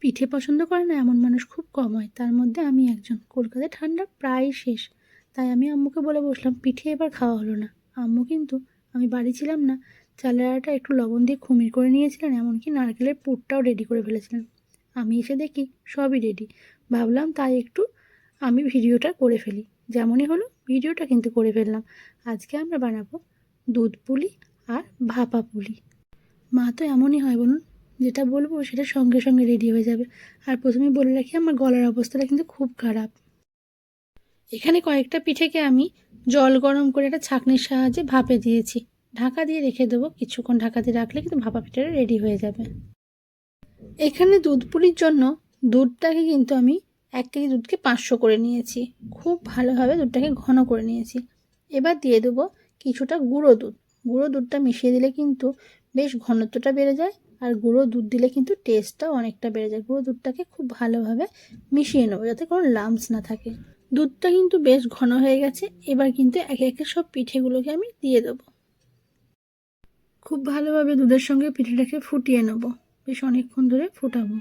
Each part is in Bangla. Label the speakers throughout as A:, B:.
A: পিঠে পছন্দ করে না এমন মানুষ খুব কম হয়। তার মধ্যে আমি একজন। কলকাতায় ঠান্ডা প্রায় শেষ। তাই আমি আম্মুকে বলে বসলাম, পিঠে এবার খাওয়া হলো না। আম্মু কিন্তু, আমি বাড়ি ছিলাম না। চালের আটা একটু লবণ দিয়ে খুমির করে নিয়েছিলেন, এমনকি নারকেলের পুরটাও রেডি করে ফেলেছিলেন। আমি এসে দেখি সবই রেডি ভাবলাম তাই একটু আমি ভিডিওটা করে ফেলি। যেমনই হলো, ভিডিওটা কিন্তু করে ফেললাম। আজকে আমরা বানাবো দুধ পুলি আর ভাপা পুলি। মা, তো এমনই হয় বলুন। যেটা বলব সেটা সঙ্গে সঙ্গে রেডি হয়ে যাবে। আর প্রথমে বলে রাখি, আমার গলার অবস্থাটা কিন্তু খুব খারাপ। এখানে কয়েকটা পিঠেকে আমি জল গরম করে একটা ছাঁকনির সাহায্যে ভাপে দিয়েছি। ঢাকা দিয়ে রেখে দেবো। কিছুক্ষণ ঢাকা দিয়ে রাখলে কিন্তু ভাপা পিঠাটা রেডি হয়ে যাবে। এখানে দুধ পুলির জন্য দুধটাকে কিন্তু আমি এক কেজি দুধকে পাঁচশো করে নিয়েছি। খুব ভালোভাবে দুধটাকে ঘন করে নিয়েছি। এবার দিয়ে দেবো কিছুটা গুঁড়ো দুধ। গুঁড়ো দুধটা মিশিয়ে দিলে কিন্তু বেশ ঘনত্বটা বেড়ে যায় আর গুঁড়ো দুধ দিলে কিন্তু টেস্টটাও অনেকটা বেড়ে যায়। গুঁড়ো দুধটাকে খুব ভালোভাবে মিশিয়ে নেব যাতে কোনো লামস না থাকে। দুধটা কিন্তু বেশ ঘন হয়ে গেছে, এবার কিন্তু একে একে সব পিঠেগুলোকে আমি দিয়ে দেবো। খুব ভালোভাবে দুধের সঙ্গে পিঠেটাকে ফুটিয়ে নেব। বেশ অনেকক্ষণ ধরে ফোটাবো।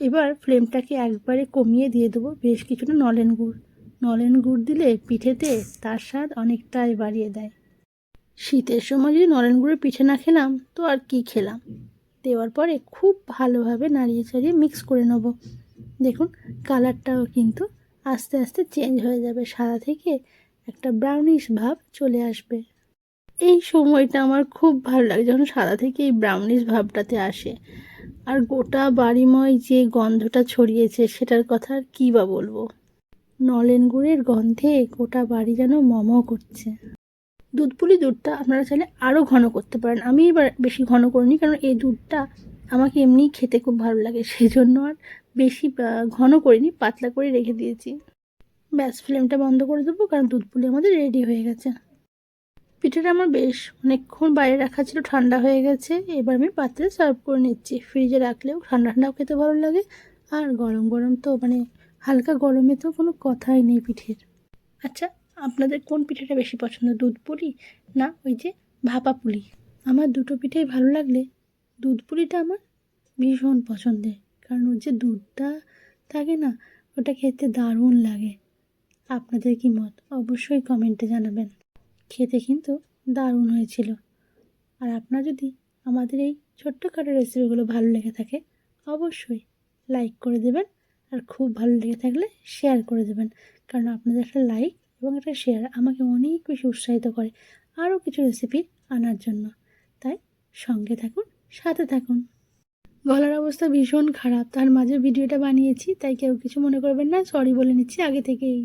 A: এবার ফ্লেমটাকে একবারে কমিয়ে দিয়ে দেবো বেশ কিছুটা নলেন গুড়। নলেন গুড় দিলে পিঠেতে তার স্বাদ অনেকটাই বাড়িয়ে দেয়। শীতের সময় যদি নলেন গুড়ের পিঠে না খেলাম, তো আর কি খেলাম? দেওয়ার পরে খুব ভালোভাবে নাড়িয়ে চাড়িয়ে মিক্স করে নেব। দেখুন কালারটাও কিন্তু আস্তে আস্তে চেঞ্জ হয়ে যাবে, সাদা থেকে একটা ব্রাউনিশ ভাব চলে আসবে। এই সময়টা আমার খুব ভালো লাগে, যখন সাদা থেকে এই ব্রাউনিশ ভাবটাতে আসে। আর গোটা বাড়িময় যে গন্ধটা ছড়িয়েছে, সেটার কথা আর কী বা বলব? নলেন গুড়ের গন্ধে গোটা বাড়ি যেন মম করছে। দুধ পুলি দুধটা আপনারা চাইলে আরও ঘন করতে পারেন। আমি এবার বেশি ঘন করিনি, কারণ এই দুধটা আমাকে এমনিই খেতে খুব ভালো লাগে সেই জন্য আর বেশি ঘন করিনি, পাতলা করে রেখে দিয়েছি। ব্যাস, ফ্লেমটা বন্ধ করে দেবো, কারণ দুধ পুলি আমাদের রেডি হয়ে গেছে। পিঠেটা আমার বেশ অনেকক্ষণ বাইরে রাখা ছিল, ঠান্ডা হয়ে গেছে। এবার আমি পাত্রে সার্ভ করে নিচ্ছি। ফ্রিজে রাখলেও ঠান্ডা ঠান্ডাও খেতে ভালো লাগে। আর গরম গরম তো মানে হালকা গরমে তো কোনো কথাই নেই পিঠের। আচ্ছা আপনাদের কোন পিঠেটা বেশি পছন্দ, দুধ পুলি না ওই যে ভাপা পুলি আমার দুটো পিঠেই ভালো লাগলে দুধ পুলিটা আমার ভীষণ পছন্দের। কারণ ওর যে দুধটা থাকে না, ওটা খেতে দারুণ লাগে। আপনাদের কি মত? অবশ্যই কমেন্টে জানাবেন। খেতে কিন্তু দারুণ হয়েছিল। আর আপনার যদি আমাদের এই ছোট্টখাটো রেসিপিগুলো ভালো লেগে থাকে, অবশ্যই লাইক করে দেবেন। আর খুব ভালো লেগে থাকলে শেয়ার করে দেবেন। কারণ আপনাদের একটা লাইক এবং এটা শেয়ার আমাকে অনেক বেশি উৎসাহিত করে আরও কিছু রেসিপি আনার জন্য। তাই সঙ্গে থাকুন, সাথে থাকুন। গলার অবস্থা ভীষণ খারাপ, তার মাঝে ভিডিওটা বানিয়েছি, তাই কেউ কিছু মনে করবেন না সরি বলে নিচ্ছি আগে থেকেই।